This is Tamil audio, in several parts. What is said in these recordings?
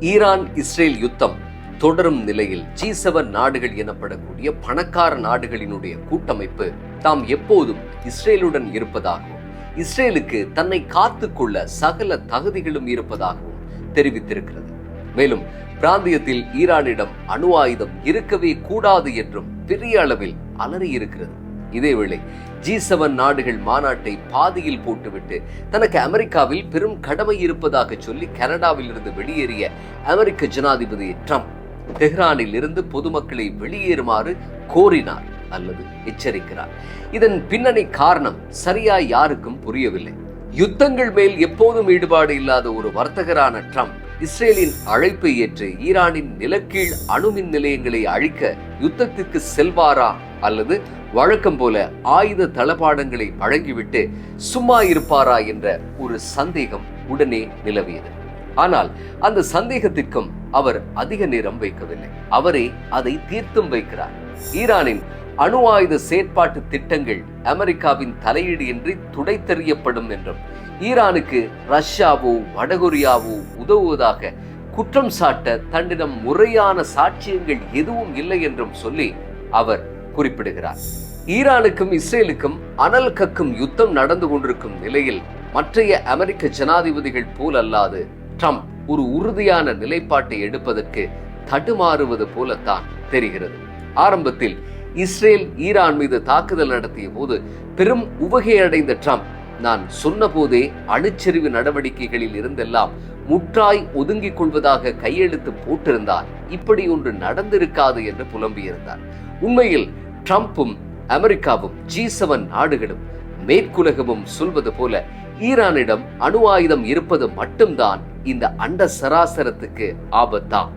ஈரான் இஸ்ரேல் யுத்தம் தொடரும் நிலையில் ஜி செவன் நாடுகள் எனப்படக்கூடிய பணக்கார நாடுகளினுடைய கூட்டமைப்பு தாம் எப்போதும் இஸ்ரேலுடன் இருப்பதாகவும் இஸ்ரேலுக்கு தன்னை காத்துக்கொள்ள சகல தகுதிகளும் இருப்பதாகவும் தெரிவித்திருக்கிறது. மேலும் பிராந்தியத்தில் ஈரானிடம் அணு ஆயுதம் இருக்கவே கூடாது என்றும் பெரிய அளவில் அலறி இருக்கிறது இதேவேளை ஜி செவன் நாடுகள் மாநாட்டை பாதியில் போட்டுவிட்டு தனக்கு அமெரிக்காவில் பெரும் கடமை இருப்பதாக சொல்லி கனடாவில் இருந்து வெளியேறிய அமெரிக்க ஜனாதிபதி ட்ரம்ப் டெஹ்ரானில் இருந்து பொதுமக்களை வெளியேறுமாறு கோரினார் அல்லது எச்சரிக்கிறார். இதன் பின்னணி காரணம் சரியா யாருக்கும் புரியவில்லை. யுத்தங்கள் மேல் எப்போதும் ஈடுபாடு இல்லாத ஒரு வர்த்தகரான ட்ரம்ப் இஸ்ரேலின் அழைப்பை ஏற்று ஈரானின் நிலக்கீழ் அணுமின் நிலையங்களை அழிக்க யுத்தத்திற்கு செல்வாரா அல்லது வழக்கம் போல ஆயுத தளபாடங்களை வழங்கிவிட்டு சும்மா இருப்பாரா என்ற ஒரு சந்தேகம் உடனே நிலவியது. ஆனால் அந்த சந்தேகத்திற்கும் அவர் அதிக நேரம் வைக்கவில்லை. அவரே அதை தீர்த்தும் வைக்கிறார். ஈரானின் அணு ஆயுத செயற்பாட்டு திட்டங்கள் அமெரிக்காவின் தலையீடு இன்றி துடைத்தெறியப்படும் என்றும் ஈரானுக்கு ரஷ்யாவோ வடகொரியாவோ உதவுவதாக குற்றம் சாட்ட தன்னிடம் முறையான சாட்சியங்கள் எதுவும் இல்லை என்றும் சொல்லி அவர் குறிப்பிடுகிறார். ஈரானுக்கும் இஸ்ரேலுக்கும் அனல் கக்கும் யுத்தம் நடந்து கொண்டிருக்கும் நிலையில் மற்றைய அமெரிக்க ஜனாதிபதிகள் போல் அல்லாது ட்ரம்ப் ஒரு உறுதியான நிலைப்பாட்டை எடுப்பதற்கு தடுமாறுவது போலத்தான் தெரிகிறது. ஆரம்பத்தில் இஸ்ரேல் ஈரான் மீது தாக்குதல் நடத்திய போது பெரும் உவகையடைந்த ட்ரம்ப் நான் சொன்னபோதே அணுச்சரிவு நடவடிக்கைகளில் இருந்தெல்லாம் முற்றாய் ஒதுங்கிக் கொள்வதாக கையெழுத்து போட்டிருந்தார். இப்படி ஒன்று நடந்திருக்காது என்று புலம்பியிருந்தார். உண்மையில் ட்ரம்ப்பும் அமெரிக்காவும் ஜி செவன் நாடுகளும் மேற்குலகமும் சொல்வது போல ஈரானிடம் அணு ஆயுதம் இருப்பது மட்டும்தான் இந்த அண்ட சராசரத்துக்கு ஆபத்தா?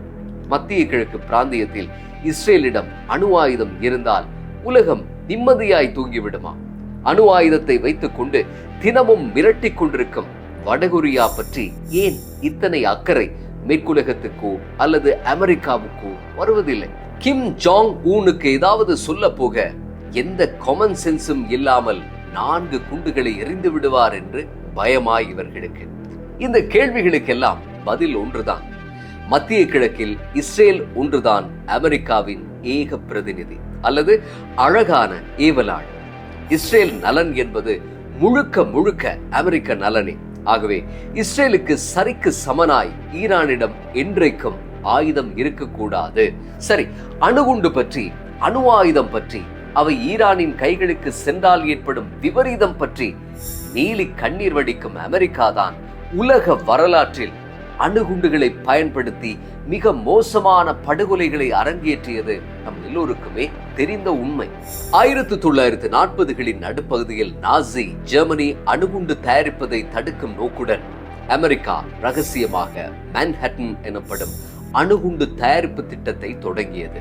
மத்திய கிழக்கு பிராந்தியத்தில் இஸ்ரேலிடம் அணு ஆயுதம் இருந்தால் உலகம் நிம்மதியாய் தூங்கிவிடுமா? அணு ஆயுதத்தை வைத்துக் கொண்டு தினமும் மிரட்டிக் கொண்டிருக்கும் வடகொரியா பற்றி ஏன் இத்தனை அக்கறை? மேற்குலகத்துக்கோ அல்லது அமெரிக்காவுக்கோ வருவதில்லை. கிம் ஜாங் ஊனுக்கு ஏதாவது சொல்ல போக எந்த காமன் சென்ஸும் இல்லாமல் நான்கு குண்டுகளை எரிந்து விடுவார் என்று பயமாய் இவர்களுக்கு. இந்த கேள்விகளுக்கெல்லாம் பதில் ஒன்றுதான். மத்திய கிழக்கில் இஸ்ரேல் ஒன்றுதான் அமெரிக்காவின் ஏக பிரதிநிதி அல்லது அழகான ஏவலாள். இஸ்ரேல் நலன் என்பது முழுக்க முழுக்க அமெரிக்க நலனே. ஆகவே இஸ்ரேலுக்கு சரிக்கு சமனாய் ஈரானிடம் என்றைக்கும் ஆயுதம் இருக்கக்கூடாது. சரி அணுகுண்டு பற்றி அணு ஆயுதம் பற்றி அவை ஈரானின் கைகளுக்கு சென்றால் ஏற்படும் விபரீதம் பற்றி நீலி கண்ணீர் வடிக்கும் அமெரிக்கா தான் உலக வரலாற்றில் அணுகுண்டுகளை பயன்படுத்தி மிக மோசமான படுகொலைகளை அரங்கேற்றியது நம் எல்லோருக்குமே தெரிந்த உண்மை. ஆயிரத்தி தொள்ளாயிரத்தி நாற்பதுகளின் நடுப்பகுதியில் நாசி ஜெர்மனி அணுகுண்டு தயாரிப்பதை தடுக்கும் நோக்குடன் அமெரிக்கா ரகசியமாக மேன்ஹட்டன் எனப்படும் அணுகுண்டு தயாரிப்பு திட்டத்தை தொடங்கியது.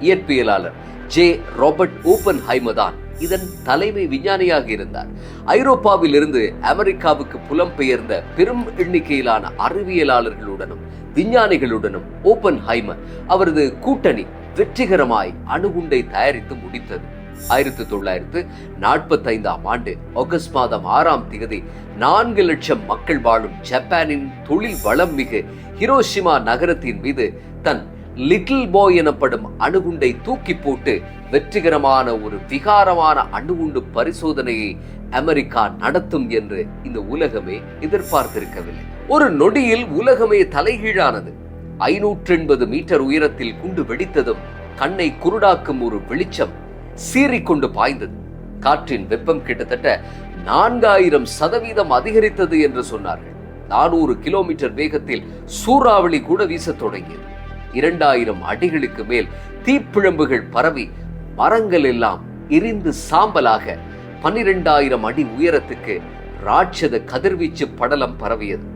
இயற்பியலாளர் ஜே. ராபர்ட் ஓப்பன் ஹைமதான் இதன் தலைமை விஞ்ஞானியாக இருந்தார். ஐரோப்பாவில் இருந்து அமெரிக்காவுக்கு புலம்பெயர்ந்த பெரும் எண்ணிக்கையிலான அறிவியலாளர்களுடனும் விஞ்ஞானிகளுடனும் ஓப்பன் ஹைமர் அவரது கூட்டணி வெற்றிகரமாய் அணுகுண்டை தயாரித்து முடித்தது. ஆயிரத்தி தொள்ளாயிரத்து நாற்பத்தி ஐந்தாம் ஆண்டு ஆகஸ்ட் மாதம் ஆறாம் தேதி நான்கு லட்சம் மக்கள் வாழும் ஜப்பானின் தொழில் வளம் மிகு ஹிரோஷிமா நகரத்தின் மீது தன் லிட்டில் பாய் எனப்படும் அணுகுண்டை தூக்கி போட்டு வெற்றிகரமான ஒரு விகாரமான அணுகுண்டு பரிசோதனையை அமெரிக்கா நடத்தும் என்று இந்த உலகமே எதிர்பார்த்திருக்கவில்லை. ஒரு நொடியில் உலகமே தலைகீழானது. ஐநூற்றி எண்பது மீட்டர் உயரத்தில் குண்டு வெடித்ததும் கண்ணை குருடாக்கும் ஒரு வெளிச்சம் சீறிக்கொண்டு பாய்ந்தது. காற்றின் வெப்பம் கிட்டத்தட்ட நான்காயிரம் சதவீதம் அதிகரித்தது என்று சொன்னார்கள். நானூறு கிலோமீட்டர் வேகத்தில் சூறாவளி கூட வீசத் தொடங்கியது. இரண்டாயிரம் அடிகளுக்கு மேல் தீப்பிழம்புகள் பரவி மரங்கள் எல்லாம் எரிந்து சாம்பலாக பன்னிரெண்டாயிரம் அடி உயரத்துக்கு ராட்சத கதிர்வீச்சு படலம் பரவியது.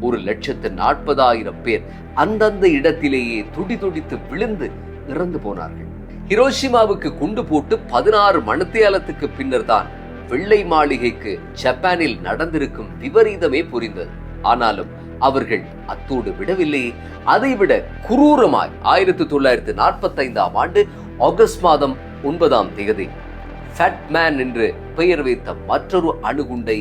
ஒரு லட்சத்து நாற்பதாயிரம் பேர் அந்தந்த இடத்திலேயே துடி துடித்து விழுந்து இறந்து போனார்கள். ஹிரோஷிமாவுக்கு குண்டு போட்டு பதினாறு மணித்தியாலத்துக்கு பின்னர் தான் வெள்ளை மாளிகைக்கு ஜப்பானில் நடந்திருக்கும் விபரீதமே புரிந்தது. ஆனாலும் அவர்கள் அத்தோடு விடவில்லை. அதைவிட குரூரமாய் ஆயிரத்தி தொள்ளாயிரத்தி நாற்பத்தி ஐந்தாம் ஆண்டு ஆகஸ்ட் மாதம் ஒன்பதாம் தேதி ஃபேட்மேன் என்று பெயர் வைத்த மற்றொரு அணுகுண்டை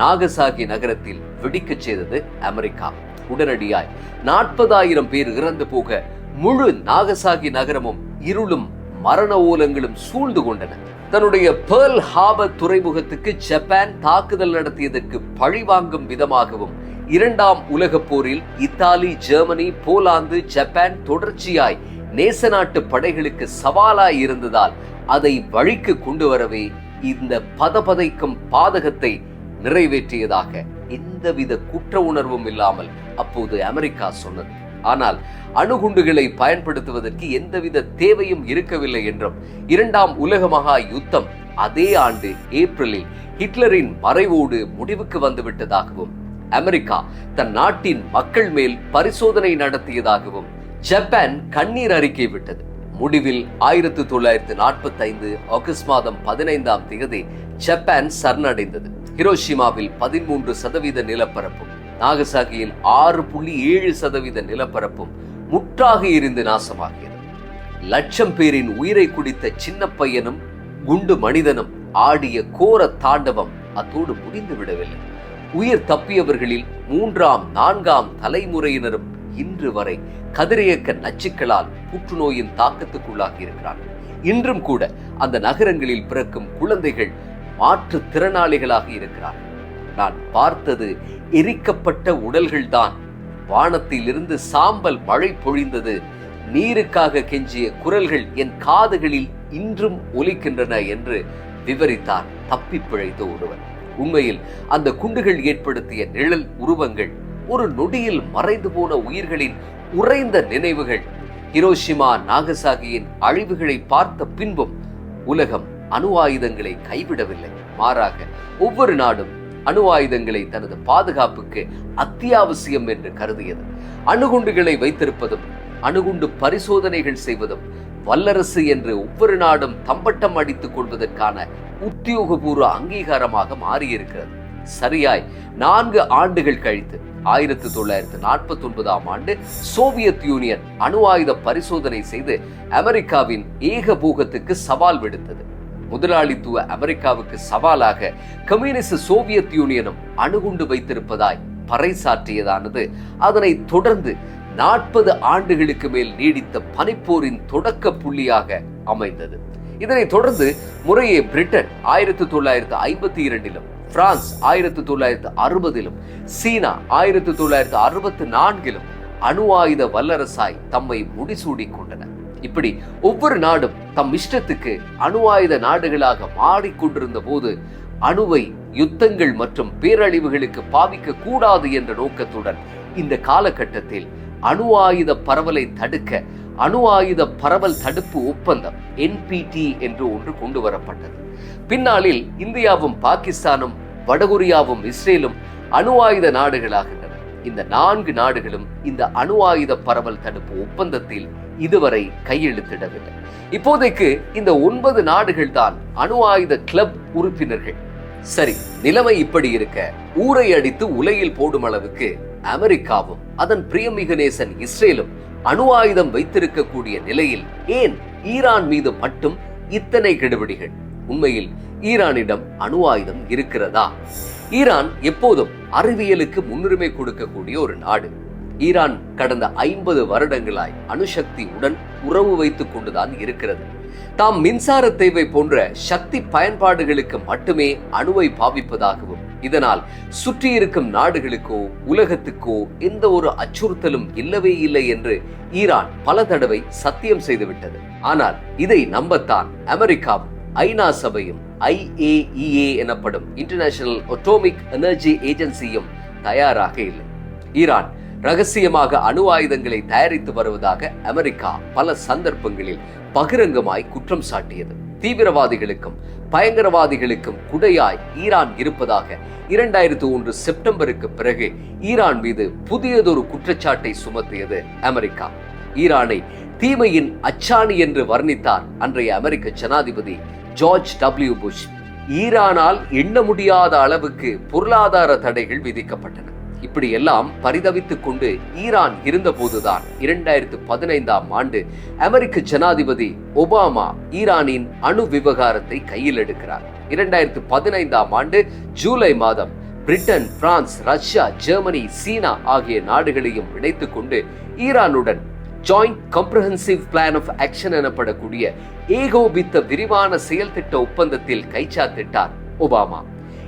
நாகசாகி நகரத்தில் வெடிக்கச் செய்தது அமெரிக்கா. உடனடியாய் நாற்பதாயிரம் பேர் இறந்து போக முழு நாகசாகி நகரமும் இருளும் மரண ஓலங்களும் சூழ்ந்து கொண்டன. தன்னுடைய பேர்ல் ஹாபர் துறைமுகத்துக்கு ஜப்பான் தாக்குதல் நடத்தியதற்கு பழிவாங்கும் விதமாகவும் இரண்டாம் உலகப் போரில் இத்தாலி ஜெர்மனி போலாந்து ஜப்பான் தொடர்ச்சியாய் நேச நாட்டு படைகளுக்கு சவாலாய் இருந்ததால் அதை வழிக்கு கொண்டு வரவே இந்த பதபதைக்கும் பாதகத்தை நிறைவேற்றியதாக எந்தவித குற்ற உணர்வும் இல்லாமல் அப்போது அமெரிக்கா சொன்னது. ஆனால் அணுகுண்டுகளை பயன்படுத்துவதற்கு எந்தவித தேவையும் இருக்கவில்லை என்றும் இரண்டாம் உலக மகா யுத்தம் அதே ஆண்டு ஏப்ரலில் ஹிட்லரின் மறைவோடு முடிவுக்கு வந்துவிட்டதாகவும் அமெரிக்கா தன் நாட்டின் மக்கள் மேல் பரிசோதனை நடத்தியதாகவும் ஜப்பான் கண்ணீர் அறிக்கை விட்டது. முடிவில் ஆயிரத்தி தொள்ளாயிரத்தி நாற்பத்தி ஐந்து ஆகஸ்ட் மாதம் பதினைந்தாம் தேதி ஜப்பான் சரணடைந்தது. ஹிரோஷிமாவில் பதிமூன்று சதவீத நிலப்பரப்பும் நாகசாகியில் ஆறு புள்ளி ஏழு சதவீத நிலப்பரப்பும் முற்றாக எரிந்து நாசமாகியது. லட்சம் பேரின் உயிரை குடித்த சின்ன பையனும் குண்டு மனிதனும் ஆடிய கோர தாண்டவம் அத்தோடு முடிந்து விடவில்லை உயிர் தப்பியவர்களில் மூன்றாம் நான்காம் தலைமுறையினரும் இன்று வரை கதிரியக்க நச்சுக்களால் புற்றுநோயின் தாக்கத்துக்குள்ளாகி இருக்கிறார்கள் இன்றும் கூட அந்த நகரங்களில் பிறக்கும் குழந்தைகள் மாற்றுத் திறனாளிகளாக இருக்கிறார்கள். நான் பார்த்தது எரிக்கப்பட்ட உடல்கள்தான். வானத்திலிருந்து சாம்பல் மழை பொழிந்தது. நீருக்காக கெஞ்சிய குரல்கள் என் காதுகளில் இன்றும் ஒலிக்கின்றன என்று விவரித்தார் தப்பி பிழைத்த ஒருவர். உண்மையில் அந்த குண்டுகள் ஏற்படுத்திய நிழல் உருவங்கள் ஒரு நொடியில் மறைந்து போன உயிர்களின் உறைந்த நினைவுகள் ஹிரோஷிமா நாகசாகியின் அழிவுகளை பார்த்த பின்பும் உலகம் அணு ஆயுதங்களை கைவிடவில்லை. மாறாக ஒவ்வொரு நாடும் அணு ஆயுதங்களை தனது பாதுகாப்புக்கு அத்தியாவசியம் என்று கருதியது. அணுகுண்டுகளை வைத்திருப்பதும் அணுகுண்டு பரிசோதனைகள் செய்வதும் வல்லரசு என்று ஒவ்வொரு நாடும் தம்பட்டம் அடித்துக் கொள்வதற்கான உத்தியோகபூர்வ அங்கீகாரமாக மாறியிருக்கிறது. சரியாய் நான்கு ஆண்டுகள் கழித்து ஆயிரத்தி தொள்ளாயிரத்தி நாற்பத்தி ஒன்பதாம் ஆண்டு சோவியத் யூனியன் அணு ஆயுத பரிசோதனை செய்து அமெரிக்காவின் ஏகபோகத்துக்கு சவால் விடுத்தது. முதலாளித்துவ அமெரிக்காவுக்கு சவாலாக கம்யூனிஸ்ட் சோவியத் யூனியனும் அணுகுண்டு வைத்திருப்பதாய் பறைசாற்றியதானது. அதனை தொடர்ந்து நாற்பது ஆண்டுகளுக்கு மேல் நீடித்த பனிப்போரின் தொடக்க புள்ளியாக அமைந்தது. இதனைத் தொடர்ந்து முறையே பிரிட்டன் ஆயிரத்தி தொள்ளாயிரத்து ஐம்பத்தி இரண்டிலும் பிரான்ஸ் ஆயிரத்தி தொள்ளாயிரத்து அறுபதிலும் சீனா ஆயிரத்தி தொள்ளாயிரத்து அறுபத்தி நான்கிலும் அணு ஆயுத வல்லரசாய் தம்மை முடிசூடிக் கொண்டன. இப்படி ஒவ்வொரு நாடும் தம் இஷ்டத்துக்கு அணு ஆயுத நாடுகளாக மாறிக்கொண்டிருந்த போது அணுவை யுத்தங்கள் மற்றும் பேரழிவுகளுக்கு பாவிக்க கூடாது என்ற நோக்கத்துடன் இந்த காலகட்டத்தில் அணு ஆயுத பரவலை தடுக்க அணு ஆயுத பரவல் தடுப்பு ஒப்பந்தம் என்பிடி என்று ஒன்று கொண்டு வரப்பட்டது. பின்னாளில் இந்தியாவும் பாகிஸ்தானும் வடகொரியாவும் இஸ்ரேலும் அணு ஆயுத நாடுகளாகின்றன. இந்த நான்கு நாடுகளும் இந்த அணு ஆயுத பரவல் தடுப்பு ஒப்பந்தத்தில் இதுவரை கையெழுத்திடவில்லை. இப்போதைக்கு இந்த ஒன்பது நாடுகள் தான் அணு ஆயுத கிளப் உறுப்பினர்கள். சரி நிலைமை இப்படி இருக்க ஊரை அடித்து உலையில் போடும் அளவுக்கு அமெரிக்காவும் அதன் பிரியமிகு நேசன் இஸ்ரேலும் அணு ஆயுதம் வைத்திருக்கக்கூடிய நிலையில் ஏன் ஈரான் மீது மட்டும் இத்தனை கெடுபிடிகள்? உண்மையில் ஈரானிடம் அணு ஆயுதம் இருக்கிறதா? ஈரான் எப்போதும் அறிவியலுக்கு முன்னுரிமை கொடுக்கக்கூடிய ஒரு நாடு. ஈரான் கடந்த ஐம்பது வருடங்களாய் அணுசக்தி உடன் உறவு வைத்துக் கொண்டுதான் இருக்கிறது. தாம் மின்சார தேவை போன்ற சக்தி பயன்பாடுகளுக்கு மட்டுமே அணுவை பாவிப்பதாகவும் இதனால் சுற்றி இருக்கும் நாடுகளுக்கோ உலகத்துக்கோ எந்த ஒரு அச்சுறுத்தலும் இல்லவே இல்லை என்று ஈரான் பல தடவை சத்தியம் செய்துவிட்டது. ஆனால் இதை நம்பத்தான் அமெரிக்காவும் ஐநா சபையும் ஐஏஇஏ எனப்படும் இன்டர்நேஷனல் ஒட்டோமிக் எனர்ஜி ஏஜென்சியும் தயாராக இல்லை. ஈரான் ரகசியமாக அணு ஆயுதங்களை தயாரித்து வருவதாக அமெரிக்கா பல சந்தர்ப்பங்களில் பகிரங்கமாய் குற்றம் சாட்டியது. தீவிரவாதிகளுக்கும் பயங்கரவாதிகளுக்கும் குடையாய் ஈரான் இருப்பதாக இரண்டாயிரத்து ஒன்று செப்டம்பருக்கு பிறகு ஈரான் மீது புதியதொரு குற்றச்சாட்டை சுமத்தியது அமெரிக்கா. ஈரானை தீமையின் அச்சாணி என்று வர்ணித்தார் அன்றைய அமெரிக்க ஜனாதிபதி ஜார்ஜ் டபிள்யூ புஷ். ஈரானால் எண்ண முடியாத அளவுக்கு பொருளாதார தடைகள் விதிக்கப்பட்டன. இப்படி எல்லாம் பரிதவித்துக் கொண்டு ஈரான் இருந்தபோதுதான் இரண்டாயிரத்து பதினைந்தாம் ஆண்டு அமெரிக்க ஜனாதிபதி ஒபாமா ஈரானின் அணு விவகாரத்தை கையில் எடுக்கிறார். இரண்டாயிரத்து பதினைந்தாம் ஆண்டு ஜூலை மாதம் பிரிட்டன் பிரான்ஸ் ரஷ்யா ஜெர்மனி சீனா ஆகிய நாடுகளையும் இணைத்துக் கொண்டு ஈரானுடன் joint comprehensive plan of action எனப்படக்கூடிய ஏகோபித்த விரிவான செயல் திட்ட ஒப்பந்தத்தில் கைச்சாத்திட்டார் ஒபாமா.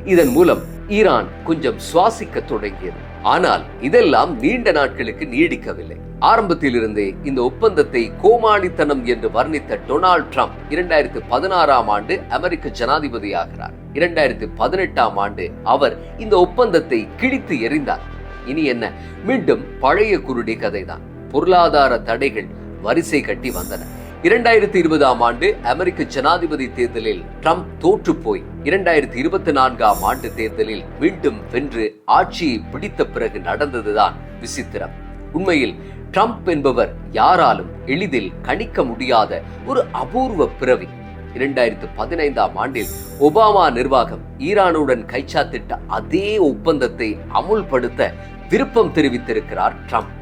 இதன் மூலம் ஈரான் கொஞ்சம் சுவாசிக்க தொடங்கியது. ஆனால் இதெல்லாம் நீண்ட நாட்களுக்கு நீடிக்கவில்லை. ஆரம்பத்தில் இருந்தே இந்த ஒப்பந்தத்தை கோமாளித்தனம் என்று வர்ணித்த டொனால்ட் ட்ரம்ப் இரண்டாயிரத்தி பதினாறாம் ஆண்டு அமெரிக்க ஜனாதிபதியாகிறார் இரண்டாயிரத்தி பதினெட்டாம் ஆண்டு அவர் இந்த ஒப்பந்தத்தை கிழித்து எறிந்தார். இனி என்ன? மீண்டும் பழைய குருடி கதைதான். பொருளாதார தடைகள் வரிசை கட்டி வந்தன. இரண்டாயிரத்தி இருபதாம் ஆண்டு அமெரிக்க ஜனாதிபதி தேர்தலில் ட்ரம்ப் தோற்று போய் இரண்டாயிரத்தி இருபத்தி நான்காம் ஆண்டு தேர்தலில் மீண்டும் வென்று ஆட்சியை பிடித்த பிறகு நடந்ததுதான் விசித்திரம். உண்மையில் ட்ரம்ப் என்பவர் யாராலும் எளிதில் கணிக்க முடியாத ஒரு அபூர்வ பிறவி. இரண்டாயிரத்து பதினைந்தாம் ஆண்டில் ஒபாமா நிர்வாகம் ஈரானுடன் கைச்சாத்திட்ட அதே ஒப்பந்தத்தை அமுல்படுத்த விருப்பம் தெரிவித்திருக்கிறார் ட்ரம்ப்.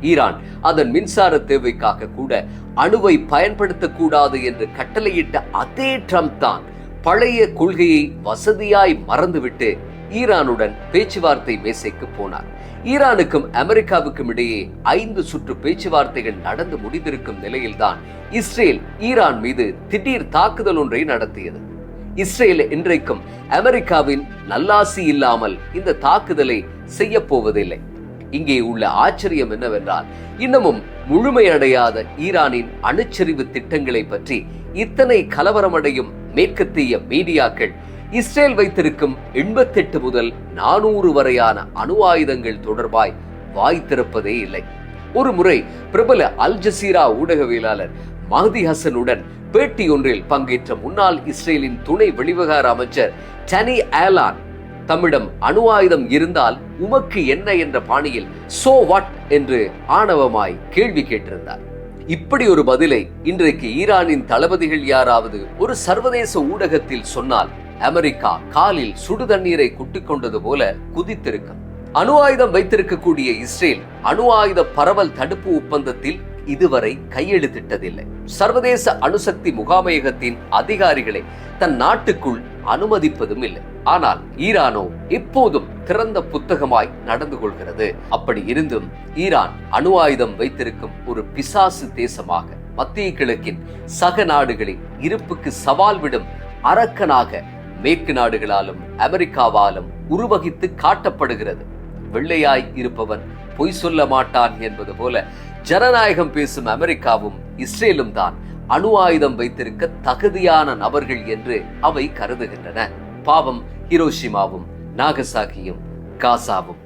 ஈரான் அதன் மின்சார தேவைக்காக கூட அணுவை பயன்படுத்தக்கூடாது என்று கட்டளையிட்ட அதே ட்ரம்ப் தான் பழைய கொள்கையை வசதியாய் மறந்துவிட்டு ஈரானுடன் பேச்சுவார்த்தை மேசைக்கு போனார். ஈரானுக்கும் அமெரிக்காவுக்கும் இடையே ஐந்து சுற்று பேச்சுவார்த்தைகள் நடந்து முடிந்திருக்கும் நிலையில்தான் இஸ்ரேல் ஈரான் மீது திடீர் தாக்குதல் ஒன்றை நடத்தியது. இஸ்ரேல் இன்றைக்கும் அமெரிக்காவின் நல்லாசி இல்லாமல் இந்த தாக்குதலை செய்ய போவதில்லை. இங்கே உள்ள ஆச்சரியம் என்னவென்றால் இன்னமும் முழுமையடையாத ஈரானின் அணுச்சரிவு திட்டங்களை பற்றி இத்தனை கலவரமடையும் மேற்கத்திய மீடியாக்கள் இஸ்ரேல் வைத்திருக்கும் எண்பத்தெட்டு முதல் நானூறு வரையான அணு ஆயுதங்கள் தொடர்பாய் வாய் திறப்பதே இல்லை. ஒரு முறை பிரபல அல் ஜசீரா ஊடகவியலாளர் மஹதி ஹசனுடன் பேட்டி ஒன்றில் பங்கேற்ற முன்னாள் இஸ்ரேலின் துணை வெளிவிவகார அமைச்சர் டனி ஆலான் தம்மிடம் அணு ஆயுதம் இருந்தால் உமக்கு என்ன என்ற பாணியில் சோ வாட்? என்று ஆணவமாய் கேள்வி கேட்டிருந்தார். இப்படி ஒரு பதிலை இன்றைக்கு ஈரானின் தளபதிகள் யாராவது ஒரு சர்வதேச ஊடகத்தில் சொன்னால் அமெரிக்கா காலில் சுடு தண்ணீரை கொண்டது போல குதித்திருக்கும். அணு ஆயுதம் வைத்திருக்கக்கூடிய இஸ்ரேல் அணு ஆயுத பரவல் தடுப்பு ஒப்பந்தத்தில் இதுவரை கையெழுத்திட்டதில்லை. சர்வதேச அணுசக்தி முகாமையகத்தின் அதிகாரிகளை தன் நாட்டுக்குள் அனுமதிப்பதும் இல்லை. ஆனால் ஈரானோ எப்போதும் திறந்த புத்தகமாய் நடந்து கொள்கிறது. அப்படி இருந்தும் ஈரான் அணு ஆயுதம் வைத்திருக்கும் ஒரு பிசாசு தேசமாக மத்திய கிழக்கின் சக நாடுகளின் இருப்புக்கு சவால் விடும் அரக்கனாக மேற்கு நாடுகளாலும் அமெரிக்காவாலும் உருவகித்து காட்டப்படுகிறது. வெள்ளையாய் இருப்பவன் பொய் சொல்ல மாட்டான் என்பது போல ஜனநாயகம் பேசும் அமெரிக்காவும் இஸ்ரேலும் தான் அணு ஆயுதம் வைத்திருக்க தகுதியான நபர்கள் என்று அவை கருதுகின்றன. பாவம் ஹிரோஷிமாவும் நாகசாகியும் காசாவும்.